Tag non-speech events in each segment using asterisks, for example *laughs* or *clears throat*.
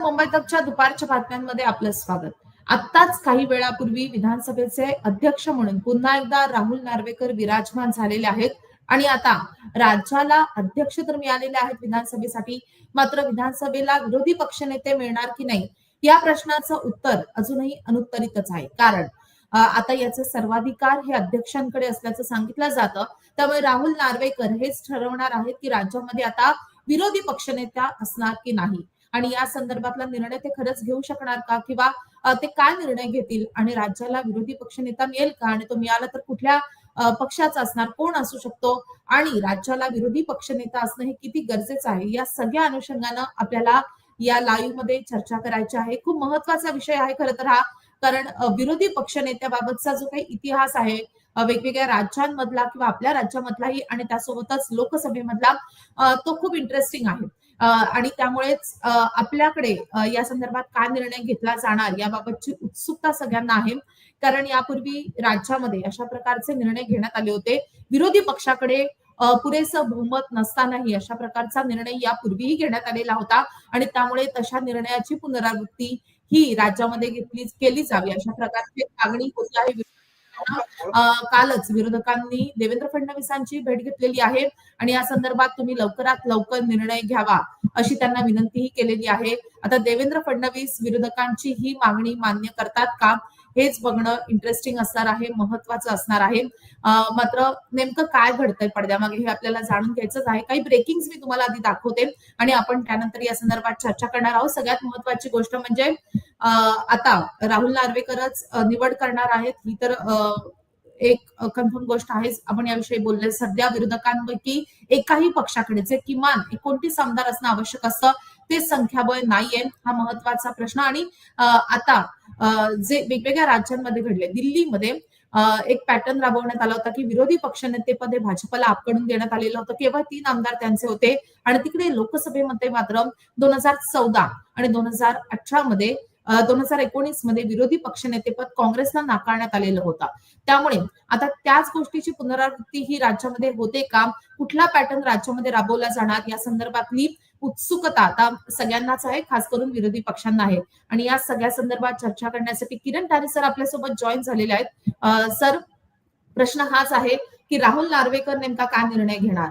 मुंबई तकच्या दुपारच्या बातम्यांमध्ये आपलं स्वागत. आत्ताच काही वेळापूर्वी विधानसभेचे अध्यक्ष म्हणून पुन्हा एकदा राहुल नार्वेकर विराजमान झालेले आहेत आणि आता राज्याला अध्यक्ष तर मिळालेले आहेत विधानसभेसाठी मात्र विधानसभेला विरोधी पक्षनेते मिळणार की नाही या प्रश्नाचं उत्तर अजूनही अनुत्तरितच आहे. कारण आता याचे सर्वाधिकार हे अध्यक्षांकडे असल्याचं सांगितलं जातं. त्यामुळे राहुल नार्वेकर हेच ठरवणार आहेत की राज्यामध्ये आता विरोधी पक्षनेत्या असणार की नाही. आणि या संदर्भातला निर्णय ते खरंच घेऊ शकणार का? किंवा ते काय निर्णय घेतील? आणि राज्याला विरोधी पक्षनेता मिळेल का? आणि तो मिळाला तर कुठल्या पक्षाचा असणार? कोण असू शकतो? आणि राज्याला विरोधी पक्षनेता असणं हे किती गरजेचं आहे? या सगळ्या अनुषंगानं आपल्याला या लाईव्हमध्ये चर्चा करायची आहे. खूप महत्त्वाचा विषय आहे खरं तर हा. कारण विरोधी पक्षनेत्याबाबतचा जो काही इतिहास आहे वेगवेगळ्या राज्यांमधला किंवा आपल्या राज्यामधलाही आणि त्यासोबतच लोकसभेमधला तो खूप इंटरेस्टिंग आहे. आणि त्यामुळेच आपल्याकडे या संदर्भात काय निर्णय घेतला जाणार याबाबतची उत्सुकता सगळ्यांना आहे. कारण यापूर्वी राज्यामध्ये अशा प्रकारचे निर्णय घेण्यात आले होते. विरोधी पक्षाकडे पुरेसं बहुमत नसतानाही अशा प्रकारचा निर्णय यापूर्वीही घेण्यात आलेला होता. आणि त्यामुळे तशा निर्णयाची पुनरावृत्ती ही राज्यामध्ये घेतली केली जावी अशा प्रकारची मागणी होती आहे. कालच विरोधकांनी देवेंद्र फडणवीसांची भेट घेतलेली आहे आणि या संदर्भात तुम्ही लवकरात लवकर निर्णय घ्यावा अशी त्यांना विनंतीही केलेली आहे. आता देवेंद्र फडणवीस विरोधकांची ही मागणी मान्य करतात का? हेच बघणं इंटरेस्टिंग असणार आहे महत्वाचं असणार आहे. मात्र नेमकं काय घडतंय पडद्यामागे हे आपल्याला जाणून घ्यायचंच आहे. काही ब्रेकिंग मी तुम्हाला आधी दाखवते आणि आपण त्यानंतर या संदर्भात चर्चा करणार आहोत. सगळ्यात महत्वाची गोष्ट म्हणजे आता राहुल नार्वेकरच निवड करणार आहेत. ही तर एक कन्फर्म गोष्ट आहे आपण याविषयी बोलले सध्या विरोधकांपैकी एकाही पक्षाकडे जे किमान एकोणतीस आमदार असणं आवश्यक असतं ते संख्याबळ नाहीये हा महत्त्वाचा प्रश्न. आणि अं, आता अं, जे वेगवेगळ्या राज्यांमध्ये घडले दिल्लीमध्ये अं, एक पॅटर्न राबवण्यात आला होता की विरोधी पक्षनेतेपदे भाजपला आपकडून देण्यात आलेलं होतं. केवळ तीन आमदार त्यांचे होते आणि तिकडे लोकसभेमध्ये मात्र दोन हजार चौदा आणि दोन हजार अठरा मध्ये दोन हजार एकोणीसमध्ये विरोधी पक्षनेतेपद काँग्रेसला नाकारण्यात आलेलं होतं. त्यामुळे आता त्याच गोष्टीची पुनरावृत्ती ही राज्यामध्ये होते का? कुठला पॅटर्न राज्यामध्ये राबवला जाणार? या संदर्भातली उत्सुकता. आता सगळ्यांनाच आहे खास करून विरोधी पक्षांना आहे. आणि या सगळ्या संदर्भात चर्चा करण्यासाठी किरण तारे सर आपल्यासोबत जॉईन झालेले आहेत. सर प्रश्न हाच आहे की राहुल नार्वेकर नेमका काय निर्णय घेणार?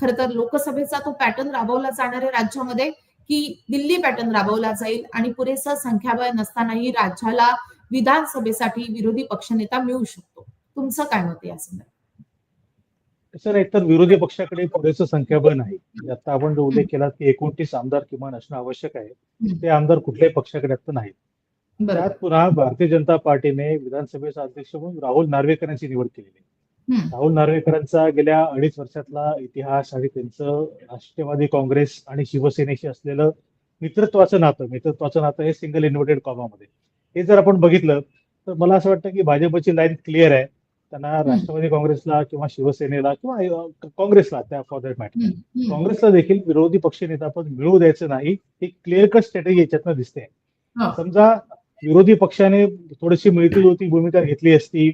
खर तर लोकसभेचा तो पॅटर्न राबवला जाणार आहे राज्यामध्ये की दिल्ली पॅटर्न राबवला जाईल आणि पुरेसं संख्याबळ नसतानाही राज्याला विधानसभेसाठी विरोधी पक्षनेता मिळू शकतो. तुमचं काय मत या संदर्भात? सर एकतर विरोधी पक्षाकडे पुरेसं संख्याबळ नाही. आता आपण जो उल्लेख केला की एकोणतीस आमदार किमान असणं आवश्यक आहे. ते आमदार कुठल्याही पक्षाकडे आता नाहीत. त्यात पुन्हा भारतीय जनता पार्टीने विधानसभेचा अध्यक्ष म्हणून राहुल नार्वेकर यांची निवड केलेली आहे. राहुल नार्वेकरांचा गेल्या अडीच वर्षातला इतिहास आणि त्यांचं राष्ट्रवादी काँग्रेस आणि शिवसेनेशी असलेलं मित्रत्वाचं नातं मित्रत्वाचं नातं हे सिंगल इन्व्हर्टेड कॉमामध्ये हे जर आपण बघितलं तर मला असं वाटतं की भाजपची लाईन क्लिअर आहे. त्यांना राष्ट्रवादी काँग्रेसला किंवा शिवसेनेला किंवा काँग्रेसला त्या फॉर दॅट मॅटर. काँग्रेसला देखील विरोधी पक्षनेतापद मिळू द्यायचं नाही ही क्लिअर कट स्ट्रॅटेजी याच्यातनं दिसते. समजा विरोधी पक्षाने थोडीशी मिळती जुळती भूमिका घेतली असती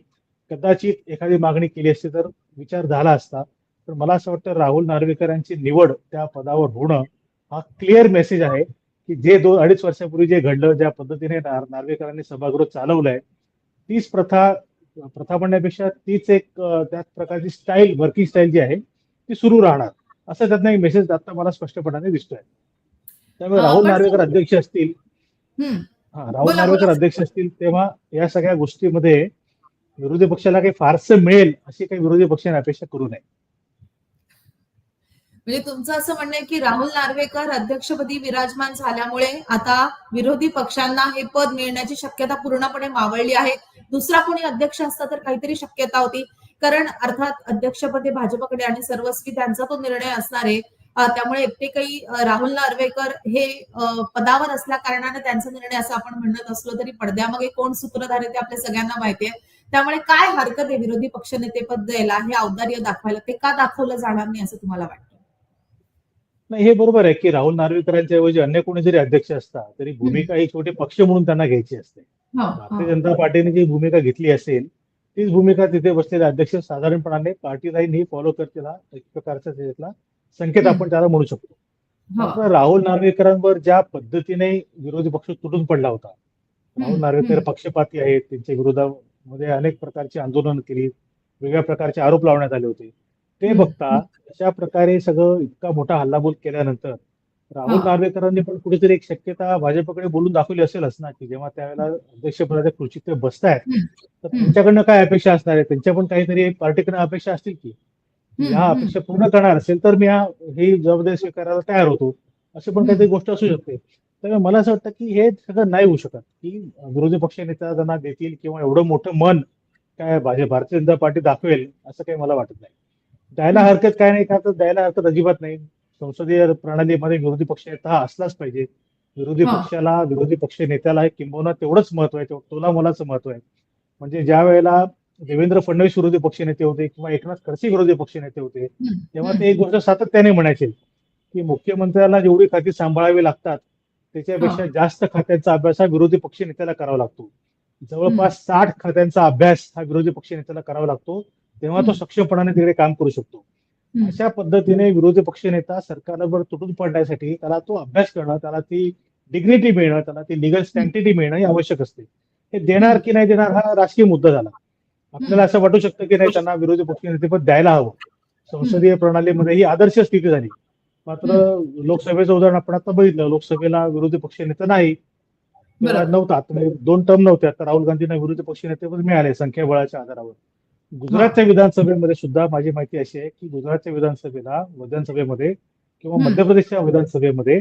कदाचित एखादी मागणी केली असती तर विचार झाला असता तर मला असं वाटतं राहुल नार्वेकर यांची निवड त्या पदावर होणं हा क्लिअर मेसेज आहे की जे दोन अडीच वर्षापूर्वी जे घडलं ज्या पद्धतीने नार- नार्वेकरांनी सभागृह चालवलंय तीच प्रथा प्रथा म्हणण्यापेक्षा तीच एक त्याच प्रकारची स्टाईल वर्किंग स्टाईल जी आहे ती सुरू राहणार असं त्यातनं एक मेसेज आता मला स्पष्टपणाने दिसतोय त्यामुळे राहुल नार्वेकर अध्यक्ष असतील. हा राहुल नार्वेकर. अध्यक्ष असतील तेव्हा या सगळ्या गोष्टीमध्ये विरोधी पक्षाला काही फारसं मिळेल अशी काही विरोधी पक्षाने अपेक्षा करू नये म्हणजे तुमचं असं म्हणणं आहे की राहुल नार्वेकर अध्यक्षपदी विराजमान झाल्यामुळे आता विरोधी पक्षांना हे पद मिळण्याची शक्यता पूर्णपणे मावळली आहे. दुसरा कोणी अध्यक्ष असता तर काहीतरी शक्यता होती. कारण अर्थात अध्यक्षपदी भाजपकडे आणि सर्वस्वी त्यांचा तो निर्णय असणार आहे. त्यामुळे एकटे काही राहुल नार्वेकर हे पदावर असल्या कारणाने त्यांचा निर्णय असं आपण म्हणत असलो तरी पडद्यामागे कोण सूत्रधार आहे ते आपल्या सगळ्यांना माहिती आहे. त्यामुळे काय हरकत आहे विरोधी पक्षनेतेपद द्यायला? हे औदार्य दाखवायला ते का दाखवलं जाणार नाही असं तुम्हाला वाटतं? नाही हे बरोबर आहे की राहुल नार्वेकरांच्या ऐवजी अन्य कोणी जरी अध्यक्ष असता तरी भूमिका ही छोटे पक्ष म्हणून त्यांना घ्यायची असते हो, भारतीय हो. जनता पार्टीने जी भूमिका घेतली असेल तीच भूमिका तिथे बसलेले अध्यक्ष साधारणपणाने पार्टी लाईन ही फॉलो करतील हा एक प्रकारचा संकेत. आपण त्याला म्हणू शकतो हो. राहुल नार्वेकरांवर ज्या पद्धतीने विरोधी पक्ष तुटून पडला होता राहुल नार्वेकर. पक्षपाती आहेत त्यांच्या विरोधामध्ये अनेक प्रकारची आंदोलन केली वेगळ्या प्रकारचे आरोप लावण्यात आले होते ते बघता अशा प्रकारे सगळं इतका मोठा हल्लाबोल केल्यानंतर राहुल. नार्वेकरांनी पण कुठेतरी एक शक्यता भाजपकडे बोलून दाखवली असेलच ना की जेव्हा त्यावेळेला अध्यक्षपदाच्या खुर्चीत ते बसतायत तर. त्यांच्याकडनं काय अपेक्षा असणार आहे त्यांच्या पण काहीतरी पार्टीकडनं अपेक्षा असतील की ह्या. अपेक्षा पूर्ण करणार असेल तर मी हा- ही जबाबदारी स्वीकारायला तयार होतो असं पण काहीतरी गोष्ट असू शकते त्यामुळे मला असं वाटतं की हे सगळं नाही होऊ शकत की विरोधी पक्ष नेता त्यांना देतील किंवा एवढं मोठं मन काय भारतीय जनता पार्टी दाखवेल असं काही मला वाटत नाही द्यायला हरकत काय नाही का तर द्यायला हरकत अजिबात नाही. संसदीय प्रणालीमध्ये विरोधी पक्ष नेता हा असलाच पाहिजे. विरोधी. पक्षाला विरोधी पक्ष नेत्याला हे किंबहुना तेवढंच महत्त्व आहे तोला मोलाचं महत्त्व आहे. म्हणजे ज्या वेळेला देवेंद्र फडणवीस विरोधी पक्षनेते होते किंवा एकनाथ खडसे विरोधी पक्षनेते होते हम्म, तेव्हा ते एक गोष्ट सातत्याने म्हणायचे की मुख्यमंत्र्याला जेवढी खाती सांभाळावी लागतात त्याच्यापेक्षा जास्त खात्यांचा अभ्यास हा विरोधी पक्ष नेत्याला करावा लागतो. जवळपास साठ खात्यांचा अभ्यास हा विरोधी पक्ष नेत्याला करावा लागतो. तेव्हा तो. सक्षमपणाने तिकडे काम करू शकतो. अशा पद्धतीने विरोधी पक्ष नेता सरकारवर तुटून पडण्यासाठी त्याला तो अभ्यास करणं त्याला ती डिग्निटी मिळणं त्याला ती लिगल स्टँटिटी मिळणं हे आवश्यक असते. हे देणार की नाही देणार हा राजकीय मुद्दा झाला. आपल्याला असं वाटू शकतं की नाही त्यांना विरोधी पक्ष नेतेपद द्यायला हवं. संसदीय प्रणालीमध्ये ही आदर्श स्थिती झाली. मात्र लोकसभेचं उदाहरण आपण आता बघितलं. लोकसभेला विरोधी पक्ष नेता नाही. नव्हता. दोन टर्म नव्हते आता राहुल गांधींना विरोधी पक्ष नेतेपद मिळाले संख्याबळाच्या आधारावर. गुजरातच्या विधानसभेमध्ये सुद्धा माझी माहिती अशी आहे की गुजरातच्या विधानसभेला विधानसभेमध्ये किंवा. मध्य प्रदेशच्या विधानसभेमध्ये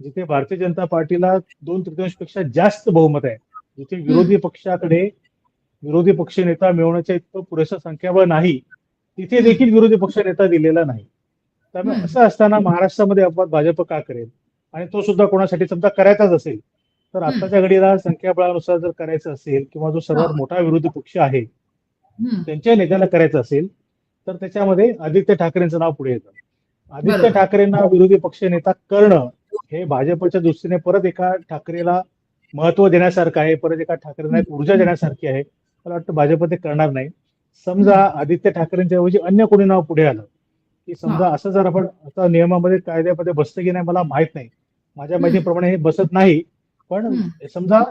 जिथे भारतीय जनता पार्टीला दोन तृतीयांशपेक्षा जास्त बहुमत आहे जिथे विरोधी पक्षाकडे विरोधी पक्ष नेता मिळवण्याच्या इतकं पुरेसं संख्याबळ नाही तिथे देखील विरोधी पक्ष नेता दिलेला नाही. त्यामुळे. असं असताना महाराष्ट्रामध्ये अपवाद भाजप का करेल? आणि तो सुद्धा कोणासाठी? समजा करायचाच असेल तर आताच्या घडीला संख्याबळानुसार जर करायचं असेल किंवा जो सर्वात. मोठा विरोधी पक्ष आहे त्यांच्या नेत्याला करायचं असेल तर त्याच्यामध्ये आदित्य ठाकरेंचं नाव पुढे येतं. आदित्य. ठाकरेंना विरोधी पक्ष नेता करणं हे भाजपच्या दृष्टीने परत एका ठाकरेला महत्त्व देण्यासारखं आहे परत एका ठाकरेंना एक ऊर्जा देण्यासारखी आहे. मला वाटतं भाजप ते करणार नाही. समजा आदित्य ठाकरेंच्या ऐवजी अन्य कोणी नाव पुढे आलं की समजा असं जर आपण आता नियमामध्ये कायद्यामध्ये बसतं की नाही मला माहीत नाही. माझ्या माहितीप्रमाणे हे बसत नाही. पण. समजा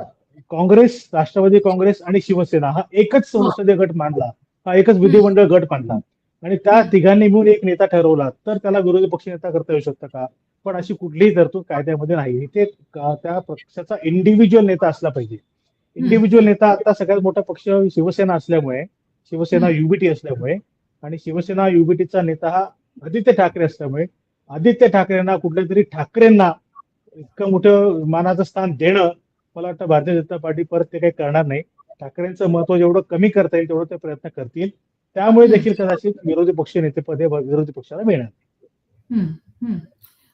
काँग्रेस राष्ट्रवादी काँग्रेस आणि शिवसेना हा एकच संसदीय गट मांडला. हा एकच विधिमंडळ गट मांडला. आणि त्या तिघांनी मिळून एक नेता ठरवला तर त्याला विरोधी पक्ष नेता करता येऊ शकतं का? पण अशी कुठलीही तरतूद कायद्यामध्ये नाही. इथे त्या पक्षाचा इंडिव्हिज्युअल नेता असला पाहिजे. इंडिव्हिज्युअल नेता आता सगळ्यात मोठा पक्ष शिवसेना असल्यामुळे शिवसेना. युबीटी असल्यामुळे आणि शिवसेना युबीटीचा नेता हा आदित्य ठाकरे असल्यामुळे आदित्य ठाकरेंना कुठल्या तरी ठाकरेंना इतकं मोठं मानाचं स्थान देणं मला वाटतं भारतीय जनता पार्टी परत ते काही करणार नाही. ठाकरेंचं महत्त्व जेवढं कमी करता येईल तेवढं ते प्रयत्न करतील. त्यामुळे देखील कदाचित विरोधी पक्ष नेतेपदे विरोधी पक्षाला मिळणार.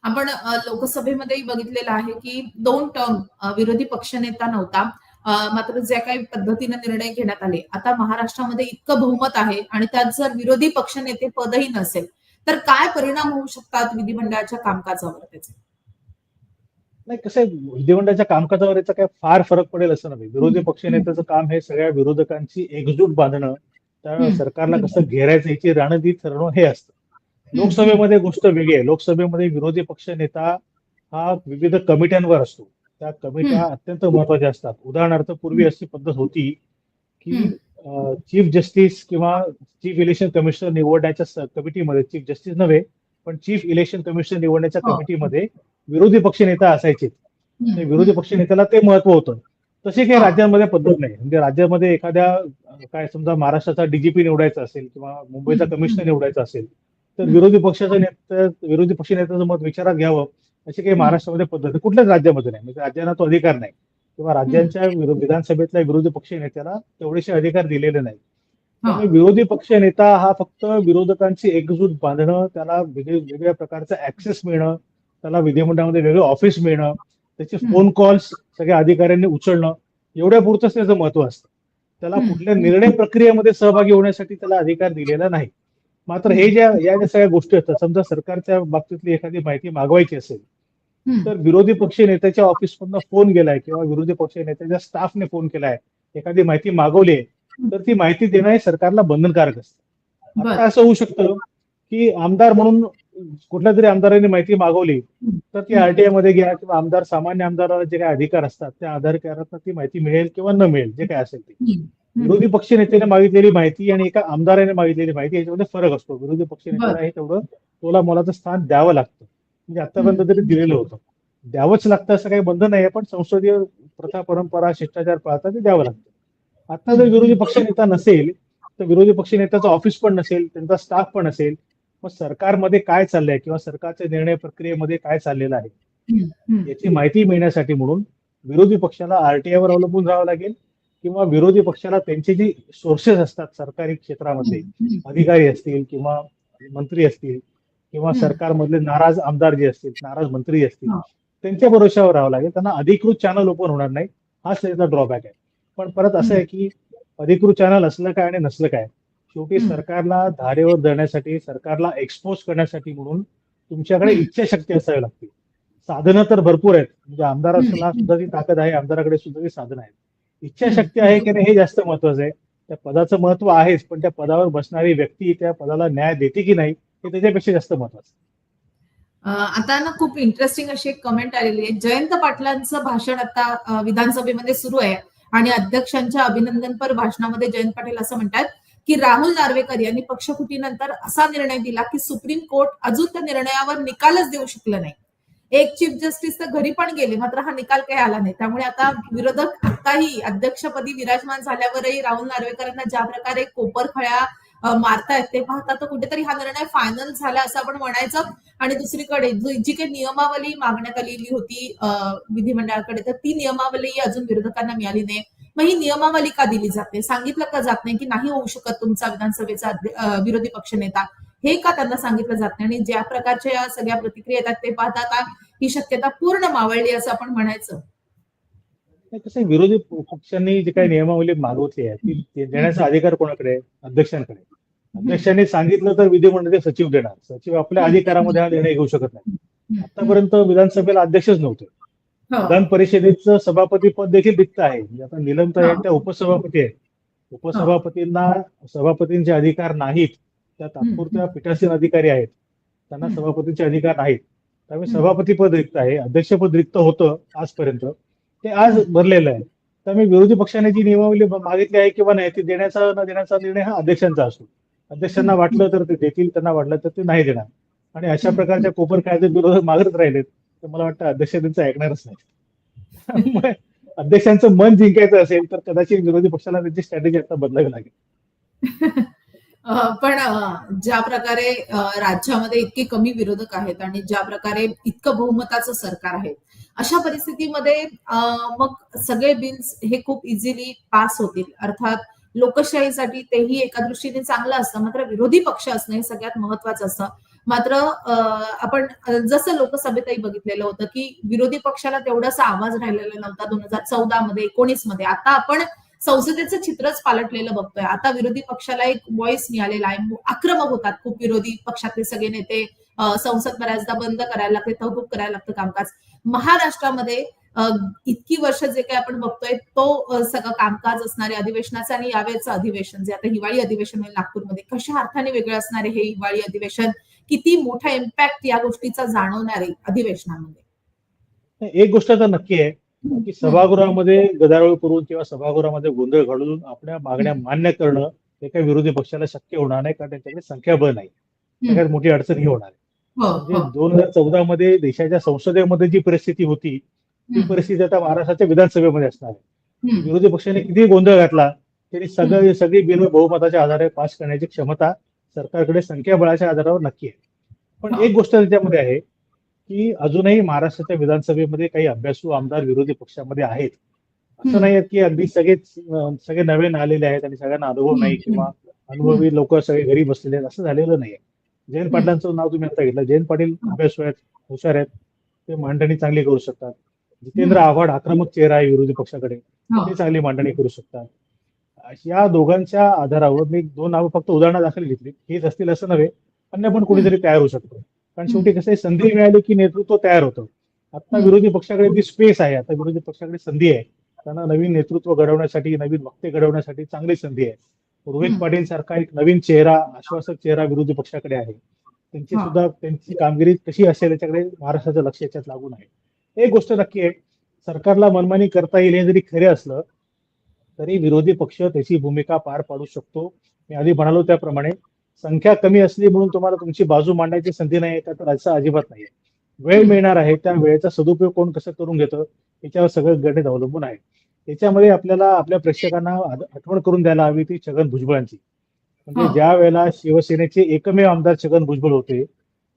आपण लोकसभेमध्येही बघितलेलं आहे की दोन टर्म विरोधी पक्षनेता नव्हता. अ, मात्र ज्या काही पद्धतीने निर्णय घेण्यात आले आता महाराष्ट्रामध्ये इतकं बहुमत आहे आणि त्यात जर विरोधी पक्षनेते पदही नसेल तर काय परिणाम होऊ शकतात विधिमंडळाच्या कामकाजावर त्याचे? नाही कसं आहे, विधिमंडळाच्या कामकाजावर याचा काय फार फरक पडेल असं नाही विरोधी हम्म. पक्ष नेत्याचं काम हे सगळ्या विरोधकांची एकजूट बांधणं त्या. सरकारला कसं घेरायचं याची रणनीती ठरवणं हे असतं. लोकसभेमध्ये गोष्ट वेगळी आहे. लोकसभेमध्ये विरोधी पक्ष नेता हा विविध कमिट्यांवर असतो. त्या कमिट्या अत्यंत महत्त्वाच्या असतात. उदाहरणार्थ पूर्वी अशी पद्धत होती की चीफ जस्टिस किंवा चीफ इलेक्शन कमिशनर निवडण्याच्या कमिटीमध्ये चीफ जस्टिस नव्हे पण चीफ इलेक्शन कमिशनर निवडण्याच्या हो. कमिटीमध्ये विरोधी पक्ष नेता असायचे विरोधी पक्ष नेत्याला ते महत्त्व होतं तशी काही. राज्यांमध्ये पद्धत नाही म्हणजे राज्यामध्ये एखाद्या काय समजा महाराष्ट्राचा डीजीपी निवडायचा असेल किंवा मुंबईचा. कमिशनर निवडायचा असेल तर. विरोधी पक्षाचं नेतं विरोधी पक्ष नेत्याचं मत विचारात घ्यावं अशी काही महाराष्ट्रामध्ये पद्धत. कुठल्याच राज्यामध्ये नाही म्हणजे राज्यांना तो अधिकार नाही किंवा राज्यांच्या विधानसभेतल्या विरोधी पक्ष नेत्याला तेवढेसे अधिकार दिलेले नाही. त्यामुळे विरोधी पक्ष नेता हा फक्त विरोधकांची एकजूट बांधणं त्याला वेगळे- वेगळ्या प्रकारचा ऍक्सेस मिळणं त्याला विधिमंडळामध्ये वेगळं ऑफिस मिळणं त्याचे. फोन कॉल्स सगळ्या अधिकाऱ्यांनी उचलणं एवढ्या पुरतच त्याचं महत्त्व असतं त्याला. कुठल्या निर्णय प्रक्रियेमध्ये सहभागी होण्यासाठी त्याला अधिकार दिलेला नाही मात्र हे ज्या या ज्या सगळ्या गोष्टी असतात समजा सरकारच्या बाबतीतली एखादी माहिती मागवायची असेल. तर विरोधी पक्ष नेत्याच्या ऑफिसमधनं फोन गेलाय किंवा विरोधी पक्ष नेत्याच्या स्टाफने फोन केलाय एखादी माहिती मागवली आहे तर ती माहिती देणं हे सरकारला बंधनकारक असतं. आता असं होऊ शकतं की आमदार म्हणून कुठल्या तरी आमदारांनी माहिती मागवली तर ती आरटीआयमध्ये घ्या किंवा आमदार सामान्य आमदाराला जे काही अधिकार असतात त्या अधिकारात ती माहिती मिळेल किंवा न मिळेल जे काय असेल ते. विरोधी पक्ष नेत्याने मागितलेली माहिती आणि एका आमदाराने मागितलेली माहिती याच्यामध्ये फरक असतो. विरोधी पक्ष नेत्याला हे तेवढं तोला मोलाचं स्थान द्यावं लागतं. म्हणजे आतापर्यंत तरी दिलेलं होतं. द्यावंच लागतं असं काही बंधन नाही पण संसदीय प्रथा परंपरा शिष्टाचार पाळता ते द्यावं लागतं. आता जर विरोधी पक्ष नेता नसेल तर विरोधी पक्ष नेत्याचं ऑफिस पण नसेल त्यांचा स्टाफ पण नसेल मग सरकारमध्ये काय चाललंय किंवा सरकारच्या निर्णय प्रक्रियेमध्ये काय चाललेलं आहे. याची माहिती मिळण्यासाठी म्हणून विरोधी पक्षाला आरटीआय वर अवलंबून राहावं लागेल किंवा विरोधी पक्षाला त्यांचे जी सोर्सेस असतात सरकारी क्षेत्रामध्ये. अधिकारी असतील किंवा मंत्री असतील किंवा. सरकारमधले नाराज आमदार जे असतील नाराज मंत्री असतील. त्यांच्या भरोशावर राहावं लागेल त्यांना अधिकृत चॅनल ओपन होणार नाही हाच त्याचा ड्रॉबॅक आहे पण परत असं आहे की अधिकृत चॅनल असलं काय आणि नसलं काय शेवटी. सरकारला धारेवर धरण्यासाठी सरकारला एक्सपोज करण्यासाठी म्हणून तुमच्याकडे. इच्छाशक्ती असावी लागते. साधनं तर भरपूर आहेत. म्हणजे आमदाराला. सुद्धा ती ताकद आहे आमदाराकडे सुद्धा ती साधनं आहेत. इच्छाशक्ती आहे की नाही हे जास्त महत्वाचं आहे. त्या पदाचं महत्त्व आहेच पण त्या पदावर बसणारी व्यक्ती त्या पदाला न्याय देते की नाही हे त्याच्यापेक्षा जास्त महत्वाचं. आता ना खूप इंटरेस्टिंग अशी एक कमेंट आलेली आहे. जयंत पाटलांचं भाषण आता विधानसभेमध्ये सुरू आहे. आणि अध्यक्षांच्या अभिनंदनपर भाषणामध्ये जयंत पाटील असं म्हणतात की राहुल नार्वेकर यांनी पक्षफुटीनंतर असा निर्णय दिला की सुप्रीम कोर्ट अजून त्या निर्णयावर निकालच देऊ शकलं नाही. एक चीफ जस्टिस तर घरी पण गेले मात्र हा निकाल काही आला नाही. त्यामुळे आता विरोधक आताही अध्यक्षपदी विराजमान झाल्यावरही राहुल नार्वेकरांना ज्या प्रकारे कोपरखळ्या मारतायत ते पाहता तर कुठेतरी हा निर्णय फायनल झाला असं आपण म्हणायचं. आणि दुसरीकडे जी काही नियमावली मागण्यात आलेली होती विधिमंडळाकडे तर ती नियमावली अजून विरोधकांना मिळाली नाही. मग ही नियमावली का दिली जाते सांगितलं का जात नाही की नाही होऊ शकत तुमचा विधानसभेचा विरोधी पक्ष विरोधी पक्षनेता हे का त्यांना सांगितलं जात नाही? आणि ज्या प्रकारच्या सगळ्या प्रतिक्रिया येतात ते पाहता आता ही शक्यता पूर्ण मावळली असं आपण म्हणायचं. कसं आहे, विरोधी पक्षांनी जे काही नियमावली मागवली आहे ती देण्याचा अधिकार कोणाकडे अध्यक्षांकडे. अध्यक्षांनी सांगितलं तर विधिमंडळ सचिव देणार. सचिव आपल्या अधिकारामध्ये हा निर्णय घेऊ शकत नाही. आतापर्यंत विधानसभेला अध्यक्षच नव्हते. विधान परिषदेचं सभापती पद देखील रिक्त आहे. म्हणजे आता निलमता. त्या उपसभापती आहेत. उपसभापतींना सभापतींचे अधिकार नाहीत. त्या तात्पुरत्या पीठासीन अधिकारी आहेत. त्यांना. सभापतींचे अधिकार नाहीत. त्यामुळे. सभापती पद रिक्त आहे. अध्यक्षपद रिक्त होतं आजपर्यंत. ते आज भरलेलं आहे. त्यामुळे विरोधी पक्षाने जी नियमावली मागितली आहे किंवा नाही ती देण्याचा न देण्याचा निर्णय हा अध्यक्षांचा असतो. अध्यक्षांना. वाटलं तर ते देतील त्यांना वाटलं तर ते नाही देणार. आणि अशा. प्रकारच्या कोपर कायदे विरोधक मागत राहिलेत. तर मला वाटतं अध्यक्ष त्यांचं ऐकणारच नाही. अध्यक्षांचं मन जिंकायचं असेल तर कदाचित विरोधी पक्षाला त्यांची स्ट्रॅटेजी आता बदलावी लागेल. *laughs* पण ज्या प्रकारे राज्यामध्ये इतके कमी विरोधक आहेत आणि ज्या प्रकारे इतकं बहुमताचं सरकार आहे अशा परिस्थितीमध्ये मग सगळे बिल्स हे खूप इझिली पास होतील. अर्थात लोकशाहीसाठी तेही एका दृष्टीने चांगलं असतं मात्र विरोधी पक्ष असणं हे सगळ्यात महत्वाचं असतं. मात्र आपण जसं लोकसभेतही बघितलेलं होतं की विरोधी पक्षाला तेवढासा आवाज राहिलेला नव्हता दोन हजार चौदा मध्ये एकोणीसमध्ये आता आपण संसदेचं चित्रच पालटलेलं बघतोय. आता विरोधी पक्षाला एक व्हॉइस मिळालेला आहे. आक्रमक होतात खूप विरोधी पक्षातले सगळे नेते. संसद बऱ्याचदा बंद करायला लागते तहकूब करायला लागतं कामकाज. महाराष्ट्रामध्ये इतकी वर्ष जे काही आपण बघतोय तो सगळं कामकाज असणारे अधिवेशनाचं आणि यावेळेचं अधिवेशन जे आता हिवाळी अधिवेशन होईल नागपूरमध्ये कशा अर्थाने वेगळं असणार हे हिवाळी अधिवेशन? किती मोठा इम्पॅक्ट या गोष्टीचा जाणवणार आहे अधिवेशनामध्ये? एक गोष्ट तर नक्की आहे की सभागृहामध्ये गदारोळ करून किंवा सभागृहामध्ये गोंधळ घालून आपल्या मागण्या मान्य करणं हे काही विरोधी पक्षाला शक्य होणार नाही कारण त्यांच्याकडे संख्याबळ नाही. सगळ्यात मोठी अडचण ही होणार आहे. हो म्हणजे हो. दोन हजार चौदा मध्ये देशाच्या संसदेमध्ये जी परिस्थिती होती हम्म, परिस्थिती आता महाराष्ट्राच्या विधानसभेमध्ये असणार आहे. विरोधी पक्षाने किती गोंधळ घातला तरी सगळं सगळी बिलं बहुमताच्या आधारे पास करण्याची क्षमता सरकारकडे संख्याबळाच्या आधारावर नक्की आहे. पण हा. एक गोष्ट त्याच्यामध्ये आहे की अजूनही महाराष्ट्राच्या विधानसभेमध्ये काही अभ्यासू आमदार विरोधी पक्षामध्ये आहेत. असं नाही की अगदी सगळेच सगळे नवीन आलेले आहेत आणि सगळ्यांना अनुभव नाही. किंवा अनुभवी लोक सगळे घरी बसलेले आहेत असं झालेलं नाहीये जयंत पाटलांचं नाव तुम्ही आता घेतलं. जयंत पाटील अभ्यासू आहेत हुशार आहेत. ते मांडणी चांगली करू शकतात. जितेंद्र आव्हाड आक्रमक चेहरा आहे विरोधी पक्षाकडे. हो. ते चांगली मांडणी करू शकतात? या दोघांच्या आधारावर मी दोन नावं फक्त उदाहरणादाखल घेतली. हेच असतील असं नव्हे अन्य पण कोणीतरी तयार होऊ शकतो. कारण शेवटी कसं आहे संधी मिळाली की नेतृत्व तयार होतं. आता. विरोधी पक्षाकडे जी स्पेस आहे. आता विरोधी पक्षाकडे संधी आहे. त्यांना नवीन नेतृत्व घडवण्यासाठी नवीन वक्ते घडवण्यासाठी चांगली संधी आहे. रोहित. पाटील सारखा एक नवीन चेहरा आश्वासक चेहरा विरोधी पक्षाकडे आहे. त्यांची. सुद्धा त्यांची कामगिरी कशी असेल याच्याकडे महाराष्ट्राचं लक्ष याच्यात लागून आहे. एक गोष्ट नक्की आहे. सरकारला मनमानी करता येईल हे जरी खरे असलं तरी विरोधी पक्ष त्याची भूमिका पार पाडू शकतो. मी आधी म्हणालो त्याप्रमाणे संख्या कमी असली म्हणून तुम्हाला तुमची बाजू मांडायची संधी नाही का तर असं अजिबात नाहीये वेळ मिळणार आहे त्या वेळेचा सदुपयोग कोण कसं करून घेतं याच्यावर सगळं गणित अवलंबून आहे. त्याच्यामध्ये आपल्याला आपल्या प्रेक्षकांना आठवण करून द्यायला हवी ती छगन भुजबळांची. म्हणजे. ज्या वेळेला शिवसेनेचे एकमेव आमदार छगन भुजबळ होते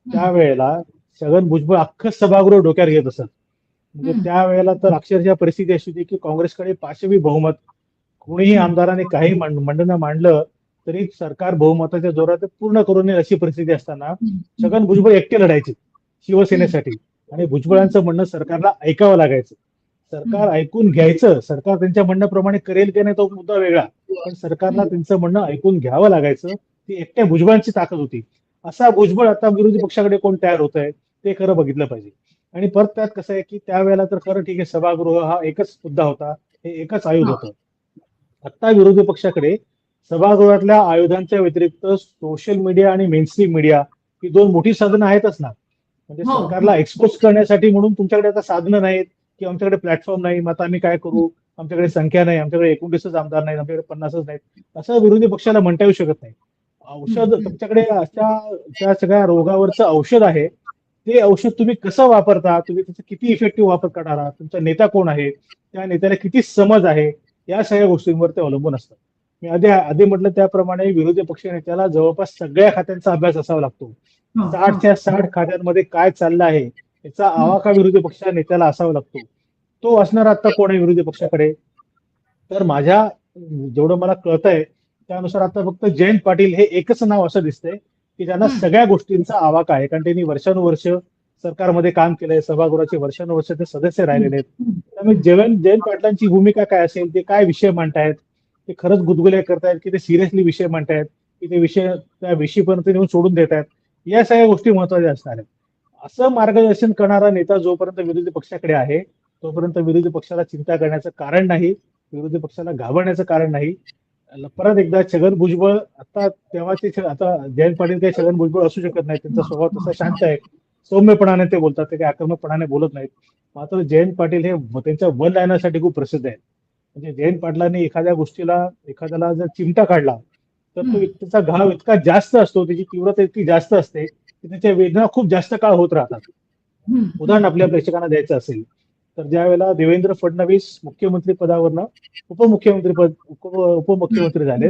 त्यावेळेला छगन भुजबळ अख्खं सभागृह डोक्यावर घेत असत. म्हणजे. त्यावेळेला तर अक्षरशः परिस्थिती अशी होती की काँग्रेसकडे पाचवी बहुमत कोणीही आमदाराने काही म्हणणं मांडलं तरी सरकार बहुमताच्या जोरात पूर्ण करून अशी परिस्थिती असताना छगन भुजबळ एकटे लढायचे शिवसेनेसाठी. आणि भुजबळांचं म्हणणं सरकारला ऐकावं लागायचं. सरकार ऐकून घ्यायचं. सरकार त्यांच्या म्हणण्याप्रमाणे करेल की नाही तो मुद्दा वेगळा. पण सरकारला त्यांचं म्हणणं ऐकून घ्यावं लागायचं. ती एकट्या भुजबळांची ताकद होती. असा भुजबळ आता विरोधी पक्षाकडे कोण तयार होत आहे ते खरं बघितलं पाहिजे. आणि परत त्यात कसं आहे की त्यावेळेला तर खरं ठीक आहे सभागृह हा एकच मुद्दा होता. हे एकच आयुध. होतं. आता विरोधी पक्षाकडे सभागृहातल्या आयुधांच्या व्यतिरिक्त सोशल मीडिया आणि मेनस्ट्रीम मीडिया ही दोन मोठी साधनं आहेतच ना. म्हणजे हो. सरकारला एक्सपोज करण्यासाठी म्हणून तुमच्याकडे आता साधनं नाहीत की आमच्याकडे प्लॅटफॉर्म नाही. मग आता आम्ही काय करू? आमच्याकडे संख्या नाही. आमच्याकडे एकोणतीसच आमदार नाही आमच्याकडे पन्नासच नाहीत. असं विरोधी पक्षाला म्हणता येऊ शकत नाही. औषध. तुमच्याकडे अशा त्या सगळ्या रोगावरचं औषध आहे. ते औषध तुम्ही कसं वापरता? तुम्ही त्याचा किती इफेक्टिव्ह वापर करणार आहात? तुमचा नेता कोण आहे? त्या नेत्याला किती समज आहे? या सगळ्या गोष्टींवर ते अवलंबून असतं. मी आधी आधी म्हटलं त्याप्रमाणे विरोधी पक्ष नेत्याला जवळपास सगळ्या खात्यांचा अभ्यास असावा लागतो. साठच्या साठ खात्यांमध्ये काय चाललं आहे याचा आवाका विरोधी पक्ष नेत्याला असावा लागतो. तो असणार आता कोण आहे विरोधी पक्षाकडे? तर माझ्या जेवढं मला कळत आहे त्यानुसार आता फक्त जयंत पाटील हे एकच नाव असं दिसतंय. की ज्यांना. सगळ्या गोष्टींचा आवाका आहे कारण त्यांनी वर्षानुवर्ष सरकारमध्ये काम केलंय सभागृहाचे वर्षानुवर्ष ते सदस्य राहिलेले आहेत. त्यामुळे जयंत जयंत पाटलांची भूमिका काय असेल ते काय विषय मांडतायत? ते खरंच गुदगुल्या करतायत की ते सिरियसली विषय मांडतायत की ते विषय त्या विषयीपर्यंत नेऊन सोडून देत आहेत या सगळ्या गोष्टी महत्त्वाच्या असणार आहेत. असं मार्गदर्शन करणारा नेता जोपर्यंत विरोधी पक्षाकडे आहे तोपर्यंत विरोधी पक्षाला चिंता करण्याचं कारण नाही विरोधी पक्षाला घाबरण्याचं कारण नाही. परत एकदा छगन भुजबळ आता तेव्हाचे आता जयंत पाटील काही छगन भुजबळ असू शकत नाही त्यांचा स्वभाव तसा शांत आहे. सौम्यपणाने ते बोलतात ते काही आक्रमकपणाने बोलत नाहीत. मात्र जयंत पाटील हे त्यांच्या वन लाईनसाठी खूप प्रसिद्ध आहेत. म्हणजे जयंत पाटलांनी एखाद्या गोष्टीला एखाद्याला जर चिमटा काढला तर तो. त्याचा घाव इतका जास्त असतो त्याची तीव्रता इतकी जास्त असते की त्याच्या वेदना खूप जास्त काळ होत राहतात. उदाहरण आपल्या प्रेक्षकांना द्यायचं असेल. तर ज्या वेळेला देवेंद्र फडणवीस मुख्यमंत्री पदावरनं उपमुख्यमंत्री पद उपमुख्यमंत्री झाले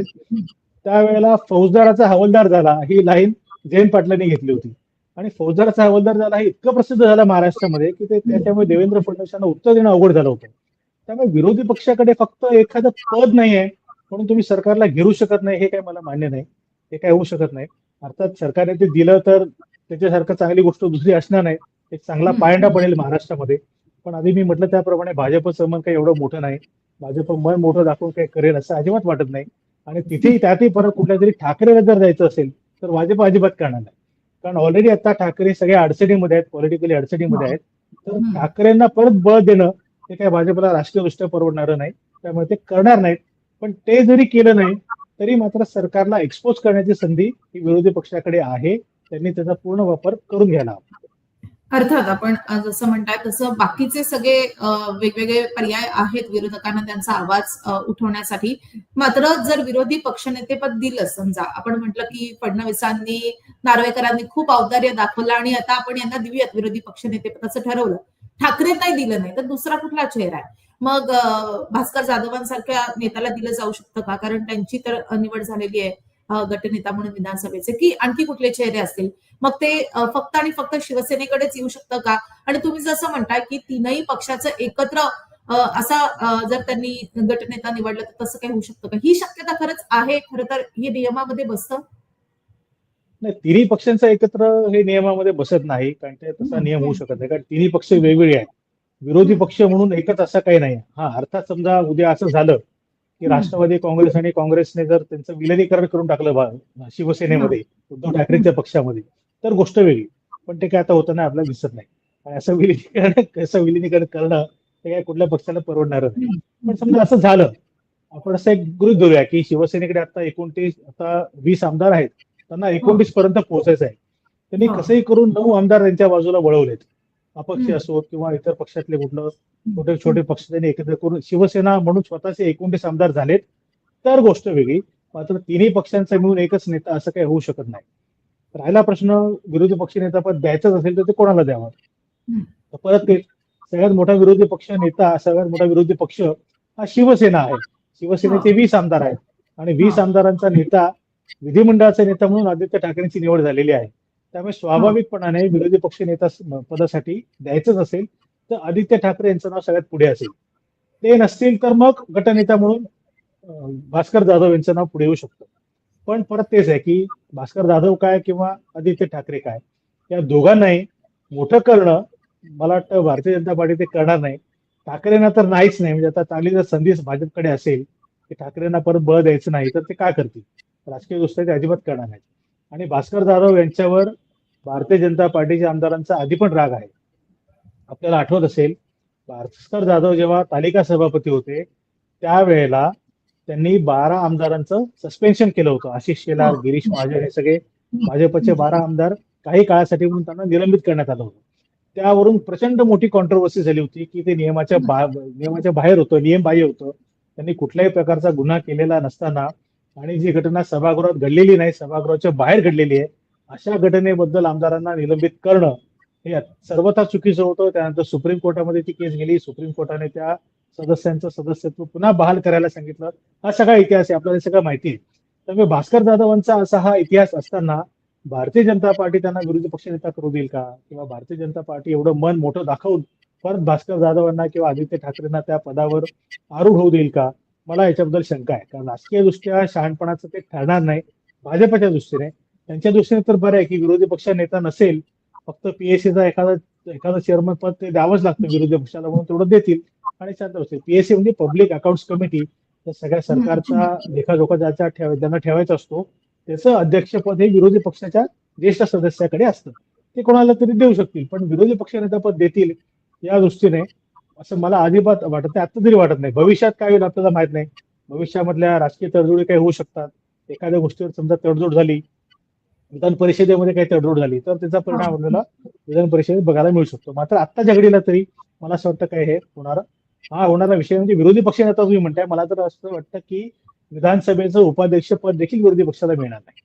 त्यावेळेला फौजदाराचा हवालदार झाला ही लाईन जयंत पाटलांनी घेतली होती. आणि फौजदाराचा हवालदार झाला हे इतकं प्रसिद्ध झालं महाराष्ट्रामध्ये की ते त्याच्यामुळे देवेंद्र फडणवीसांना उत्तर देणं अवघड झालं होतं. त्यामुळे विरोधी पक्षाकडे फक्त एखादं पद नाही आहे म्हणून तुम्ही सरकारला घेरू शकत नाही हे काही मला मान्य नाही हे काही होऊ शकत नाही. अर्थात सरकारने ते दिलं तर त्याच्यासारखं चांगली गोष्ट दुसरी असणार नाही एक चांगला पायंडा पडेल महाराष्ट्रामध्ये. पण आधी मी म्हटलं त्याप्रमाणे भाजपचं मन काही एवढं मोठं नाही. भाजप मन मोठं दाखवून काही करेल असं अजिबात वाटत नाही. आणि तिथेही त्यातही परत कुठल्या तरी ठाकरेला जर जायचं असेल तर भाजप अजिबात करणार नाही. कारण ऑलरेडी आता ठाकरे सगळ्या अडचणीमध्ये आहेत पॉलिटिकली अडचणीमध्ये आहेत. तर. ठाकरेंना परत बळ देणं हे काय भाजपला राष्ट्रीयदृष्ट्या परवडणारं नाही. त्यामुळे ते करणार नाहीत. पण ते जरी केलं नाही तरी मात्र सरकारला एक्सपोज करण्याची संधी ही विरोधी पक्षाकडे आहे. त्यांनी त्याचा पूर्ण वापर करून घ्यायला हवा. अर्थात आपण जसं म्हणताय तसं बाकीचे सगळे वेगवेगळे पर्याय आहेत विरोधकांना त्यांचा आवाज उठवण्यासाठी. मात्र जर विरोधी पक्षनेतेपद दिलं समजा आपण म्हटलं की फडणवीसांनी नार्वेकरांनी खूप औदार्य दाखवलं आणि आता आपण यांना देऊयात विरोधी पक्षनेतेपदाचं ठरवलं. ठाकरे नाही दिलं नाही तर दुसरा कुठला चेहरा आहे? मग भास्कर जाधवांसारख्या नेत्याला दिलं जाऊ शकतं का? कारण त्यांची तर निवड झालेली आहे. गटनेता म्हणून विधानसभेचे की आणखी कुठले चेहरे असतील? मग ते फक्त आणि फक्त शिवसेनेकडेच येऊ शकतं का? आणि तुम्ही जसं म्हणताय की तीनही पक्षाचं एकत्र असा जर त्यांनी गटनेता निवडलं तर तसं काही होऊ शकतं का? ही शक्यता खरंच आहे खरं तर हे नियमामध्ये बसतं? नाही तिन्ही पक्षांचं एकत्र हे नियमामध्ये बसत नाही कारण ते तसा. नियम होऊ शकत नाही कारण तिन्ही पक्ष वेगवेगळे आहेत. विरोधी पक्ष म्हणून एकच असं काही नाही. हा अर्थात समजा उद्या असं झालं की. राष्ट्रवादी काँग्रेस आणि काँग्रेसने जर त्यांचं विलनीकरण करून टाकलं शिवसेनेमध्ये उद्धव ठाकरेंच्या पक्षामध्ये तर गोष्ट वेगळी. पण ते काय आता होतं ना आपल्याला दिसत नाही. आणि असं विलिनीकरण कसं विलिनीकरण करणं हे काय कुठल्या पक्षाला परवडणार नाही. पण समजा असं झालं आपण असं एक गृहित धरूया की शिवसेनेकडे आता एकोणतीस आता वीस आमदार आहेत. त्यांना एकोणतीस पर्यंत पोहोचायचं आहे. त्यांनी. कसंही करून नऊ आमदार त्यांच्या बाजूला वळवलेत. अपक्ष. असोत किंवा इतर पक्षातले कुठलं छोटे छोटे पक्ष त्यांनी एकत्र करून शिवसेना म्हणून स्वतःचे एकोणतीस आमदार झालेत तर गोष्ट वेगळी. मात्र तिन्ही पक्षांचा मिळून एकच नेता असं काही होऊ शकत नाही. राहिला प्रश्न विरोधी पक्ष नेता पद द्यायचंच असेल तर ते कोणाला द्यावं. तर परत ते सगळ्यात मोठा विरोधी पक्ष नेता सगळ्यात मोठा विरोधी पक्ष हा शिवसेना आहे. शिवसेनेचे वीस आमदार आहेत. आणि वीस. आमदारांचा नेता विधिमंडळाचा नेता म्हणून आदित्य ठाकरेंची निवड झालेली आहे. त्यामुळे स्वाभाविकपणाने विरोधी पक्ष नेता पदासाठी द्यायचंच असेल तर आदित्य ठाकरे यांचं नाव सगळ्यात पुढे असेल. ते नसतील तर मग गटनेता म्हणून भास्कर जाधव यांचं नाव पुढे येऊ शकतं. पण परत तेच आहे की भास्कर जाधव काय किंवा आदित्य ठाकरे काय या दोघांनाही मोठं करणं मला वाटतं भारतीय जनता पार्टी ते करणार नाही. ठाकरेंना तर नाहीच नाही म्हणजे आता चांगली जर संधी भाजपकडे असेल की ठाकरेंना परत बळ द्यायचं नाही तर ते काय करतील? राजकीय दृष्ट्या ते अजिबात करणार नाही आणि भास्कर जाधव यांच्यावर भारतीय जनता पार्टीच्या आमदारांचा आधी पण राग आहे. आपल्याला आठवत असेल भास्कर जाधव जेव्हा तालिका सभापती होते त्यावेळेला त्यांनी बारा आमदारांचं सस्पेन्शन केलं होतं. आशिष शेलार गिरीश महाजन हे सगळे भाजपचे बारा आमदार काही काळासाठी म्हणून त्यांना निलंबित करण्यात आलं होतं. त्यावरून प्रचंड मोठी कॉन्ट्रोवर्सी झाली होती की ते नियमाच्या बा- नियमाच्या बाहेर होतं नियम बाह्य होतं. त्यांनी कुठल्याही प्रकारचा गुन्हा केलेला नसताना आणि जी घटना सभागृहात घडलेली नाही सभागृहाच्या बाहेर घडलेली आहे अशा घटनेबद्दल आमदारांना निलंबित करणं हे सर्वथा चुकीचं होतं. त्यानंतर सुप्रीम कोर्टामध्ये ती केस गेली. सुप्रीम कोर्टाने त्या सदस्यांचं सदस्यत्व पुन्हा बहाल करायला सांगितलं. हा सगळा इतिहास आहे. आपल्याला सगळं माहिती आहे. त्यामुळे भास्कर जाधवांचा असा हा इतिहास असताना भारतीय जनता पार्टी त्यांना विरोधी पक्षनेता करू देईल का? किंवा भारतीय जनता पार्टी एवढं मन मोठं दाखवून परत भास्कर जाधवांना किंवा आदित्य ठाकरेंना त्या पदावर आरूढ होऊ देईल का? मला याच्याबद्दल शंका आहे. कारण राजकीय दृष्ट्या शहाणपणाचं ते ठरणार नाही. भाजपच्या दृष्टीने. त्यांच्या दृष्टीने तर बरं आहे की विरोधी पक्ष नेता नसेल फक्त पीएससीचा एखादा एखादं चेअरमन पद ते द्यावंच लागतं विरोधी पक्षाला म्हणून तेवढं देतील. आणि शांत बसतील. पीएससी म्हणजे पब्लिक अकाउंट्स कमिटी तर सगळ्या सरकारचा लेखाजोखा ज्याचा ठेव ज्यांना ठेवायचा असतो त्याचं अध्यक्षपद हे विरोधी पक्षाच्या ज्येष्ठ सदस्याकडे असतं. ते कोणाला तरी देऊ शकतील. पण विरोधी पक्षनेता पद देतील या दृष्टीने असं मला अजिबात वाटत नाही आता तरी वाटत नाही. भविष्यात काय होईल आपल्याला माहीत नाही. भविष्यामधल्या राजकीय तडजोडी काही होऊ शकतात. एखाद्या गोष्टीवर समजा तडजोड झाली विधान परिषदेमध्ये काही तडजोड झाली तर त्याचा परिणाम आपल्याला विधान परिषदेत बघायला मिळू शकतो. मात्र आत्ताच्या घडीला तरी मला असं वाटतं काय हे होणार हा होणारा विषय म्हणजे विरोधी पक्षनेता तुम्ही म्हणताय. मला तर असं वाटतं की विधानसभेचं उपाध्यक्ष पद देखील विरोधी पक्षाला मिळणार नाही.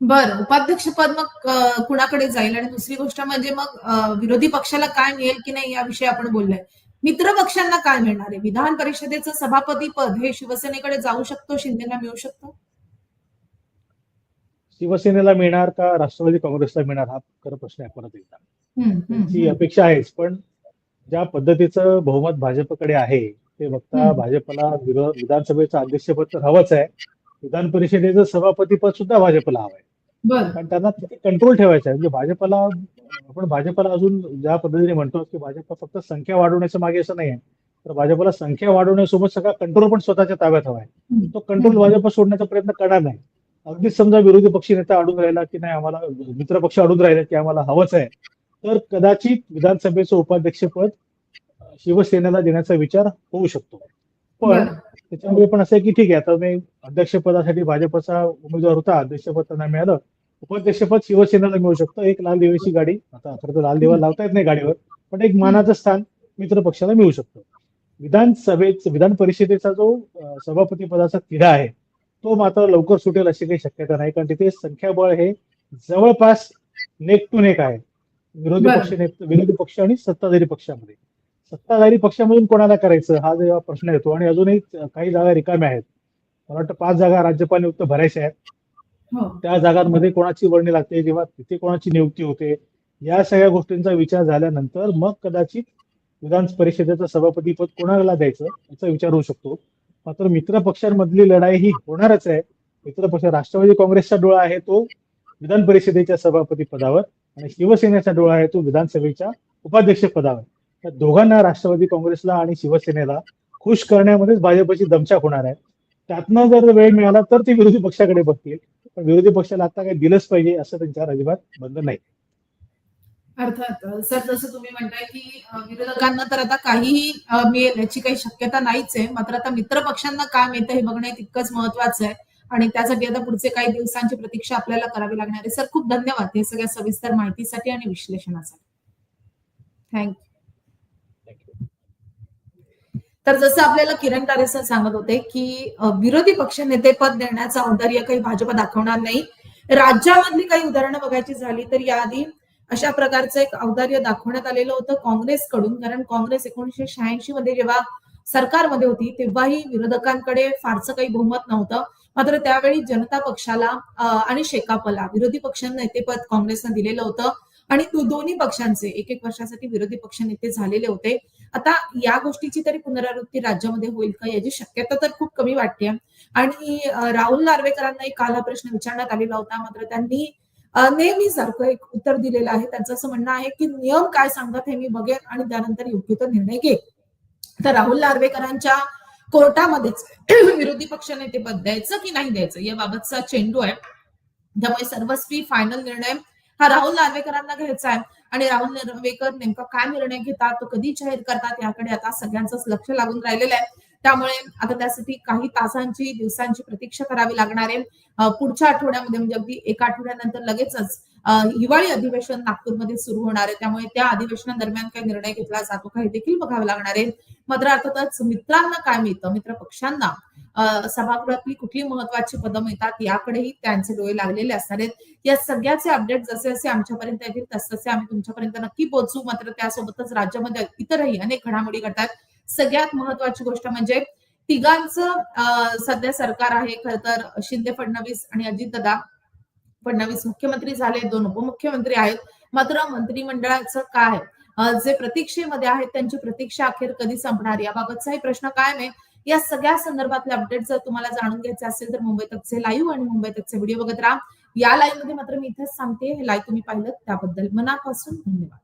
बरं उपाध्यक्ष पद मग कुणाकडे जाईल? आणि दुसरी गोष्ट म्हणजे मग विरोधी पक्षाला काय मिळेल की नाही याविषयी आपण बोललोय. मित्र पक्षांना काय मिळणार आहे? विधान परिषदेचं सभापती पद हे शिवसेनेकडे जाऊ शकतो शिंदेना मिळू शकतो? शिवसेनेला मिळणार का राष्ट्रवादी काँग्रेसला मिळणार? हा खरं प्रश्न आहे परत एकदा. हम्म. अपेक्षा आहेच पण ज्या पद्धतीचं बहुमत भाजपकडे आहे ते बघता. भाजपला विधानसभेचं अध्यक्षपद तर हवंच आहे. विधान परिषदेचं सभापती पद सुद्धा भाजपला हवं आहे कारण त्यांना कंट्रोल ठेवायचा आहे? म्हणजे भाजपला आपण भाजपला अजून ज्या पद्धतीने म्हणतो की भाजप फक्त संख्या वाढवण्याच्या मागे असं नाही आहे तर भाजपला संख्या वाढवण्यासोबत सगळा कंट्रोल पण स्वतःच्या ताब्यात हवा आहे. तो कंट्रोल भाजप सोडण्याचा प्रयत्न करणार नाही. अगदीच समजा विरोधी पक्ष नेता अडून राहिला की नाही आम्हाला मित्र पक्ष अडून राहिला की आम्हाला हवंच आहे. तर कदाचित विधानसभेचं उपाध्यक्षपद शिवसेनेला देण्याचा विचार होऊ शकतो. पण. त्याच्यामुळे पण असं आहे की ठीक आहे आता मी अध्यक्षपदासाठी भाजपचा उमेदवार होता अध्यक्षपद त्यांना मिळालं. उपाध्यक्षपद शिवसेनेला मिळू शकतं. एक लाल दिव्याची गाडी आता खरं तर लाल दिवा लावता येत नाही गाडीवर पण एक मानाचं स्थान मित्र पक्षाला मिळू शकतं. विधानसभेच विधान परिषदेचा जो सभापती पदाचा तिढा आहे तो मात्र लवकर सुटेल अशी काही शक्यता नाही कारण तिथे संख्याबळ हे जवळपास नेक टू नेक आहे. विरोधी. पक्ष नेत- विरोधी पक्ष आणि सत्ताधारी पक्षामध्ये. सत्ताधारी पक्षामधून कोणाला करायचं हा जेव्हा प्रश्न येतो आणि अजूनही काही जागा रिकाम्या आहेत. मला वाटतं पाच जागा राज्यपाल नियुक्त भरायच्या आहेत. हो. त्या जागांमध्ये कोणाची वर्णी लागते किंवा तिथे कोणाची नियुक्ती होते या सगळ्या गोष्टींचा विचार झाल्यानंतर मग कदाचित विधान परिषदेचं सभापती पद कोणाला द्यायचं याचा विचार होऊ शकतो. मात्र मित्र पक्षांमधली लढाई ही होणारच आहे. मित्र पक्ष राष्ट्रवादी काँग्रेसचा डोळा आहे तो विधान परिषदेच्या सभापती पदावर आणि शिवसेनेचा डोळा आहे तो विधानसभेच्या उपाध्यक्ष पदावर. त्या दोघांना राष्ट्रवादी काँग्रेसला आणि शिवसेनेला खुश करण्यामध्येच भाजपची दमछाक होणार आहे. त्यातनं जर वेळ मिळाला तर ते विरोधी पक्षाकडे बघतील. पण विरोधी पक्षाला आता काही दिलंच पाहिजे असं त्यांच्यावर अजिबात बंधन नाही. अर्थात सर जसं तुम्ही म्हणताय की विरोधकांना तर आता काहीही मिळेल याची काही शक्यता नाहीच आहे. मात्र आता मित्र पक्षांना काय मिळतं हे बघणं तितकंच महत्वाचं आहे. आणि त्यासाठी आता पुढचे काही दिवसांची प्रतीक्षा आपल्याला करावी लागणार आहे. सर खूप धन्यवाद हे सगळ्या सविस्तर माहितीसाठी आणि विश्लेषणासाठी. थँक्यू थँक्यू तर जसं आपल्याला किरण तारे सर सांगत होते की विरोधी पक्ष नेते पद देण्याचं औदार्य काही भाजप दाखवणार नाही. राज्यामधली काही उदाहरणं बघायची झाली तर याआधी अशा प्रकारचं एक औदार्य दाखवण्यात आलेलं होतं काँग्रेसकडून. कारण काँग्रेस एकोणीशे शहाऐंशी मध्ये जेव्हा सरकारमध्ये होती तेव्हाही विरोधकांकडे फारसं काही बहुमत नव्हतं. मात्र त्यावेळी जनता पक्षाला आणि शेकापला विरोधी पक्षांना नेतेपद काँग्रेसनं दिलेलं होतं. आणि दोन्ही पक्षांचे एक एक वर्षासाठी विरोधी पक्ष नेते झालेले होते. आता या गोष्टीची तरी पुनरावृत्ती राज्यामध्ये होईल का याची शक्यता तर खूप कमी वाटते. आणि राहुल नार्वेकरांनाही काल हा प्रश्न विचारण्यात आलेला होता मात्र त्यांनी नेहमी सारखं एक उत्तर दिलेलं आहे. त्यांचं असं म्हणणं आहे की नियम काय सांगतात हे मी बघेन आणि त्यानंतर योग्य तो निर्णय घे तर राहुल नार्वेकरांच्या कोर्टामध्येच *clears throat* विरोधी पक्ष नेतेपद द्यायचं की नाही द्यायचं याबाबतचा चेंडू आहे. त्यामुळे सर्वस्वी फायनल निर्णय हा राहुल नार्वेकरांना घ्यायचा आहे. आणि राहुल नार्वेकर नेमका काय निर्णय घेतात तो कधी जाहीर करतात याकडे आता सगळ्यांचंच लक्ष लागून राहिलेलं आहे. त्यामुळे आता त्यासाठी काही तासांची दिवसांची प्रतीक्षा करावी लागणार आहे. पुढच्या आठवड्यामध्ये म्हणजे अगदी एका आठवड्यानंतर लगेचच अं, हिवाळी अधिवेशन नागपूरमध्ये सुरू होणार आहे. त्यामुळे त्या अधिवेशनादरम्यान काही निर्णय घेतला जातो का हे देखील बघावे लागणार आहे. मात्र अर्थातच मित्रांना काय मिळतं? मित्र पक्षांना. सभागृहातली कुठली महत्वाची पदं मिळतात? याकडेही त्यांचे डोळे लागलेले असणार आहेत. या सगळ्याचे अपडेट जसे जसे आमच्यापर्यंत येतील तसतसे आम्ही तुमच्यापर्यंत नक्की पोहोचू. मात्र त्यासोबतच राज्यामध्ये इतरही अनेक घडामोडी घडतात. सगळ्यात महत्वाची गोष्ट म्हणजे तिघांचं सध्या सरकार आहे. खर तर शिंदे फडणवीस आणि अजितदादा फडणवीस मुख्यमंत्री झाले. दोन उपमुख्यमंत्री आहेत. मात्र मंत्रिमंडळाचं काय? जे प्रतीक्षेमध्ये आहेत त्यांची प्रतीक्षा अखेर कधी संपणार? याबाबतचाही प्रश्न कायम आहे. या सगळ्या संदर्भातले अपडेट जर तुम्हाला जाणून घ्यायचे असेल तर मुंबई तकचे लाईव्ह आणि मुंबई तकचे व्हिडिओ बघत राहा. या लाईव्हमध्ये मात्र मी इथेच सांगते हे लाईव्ह तुम्ही पाहिलं त्याबद्दल मनापासून धन्यवाद.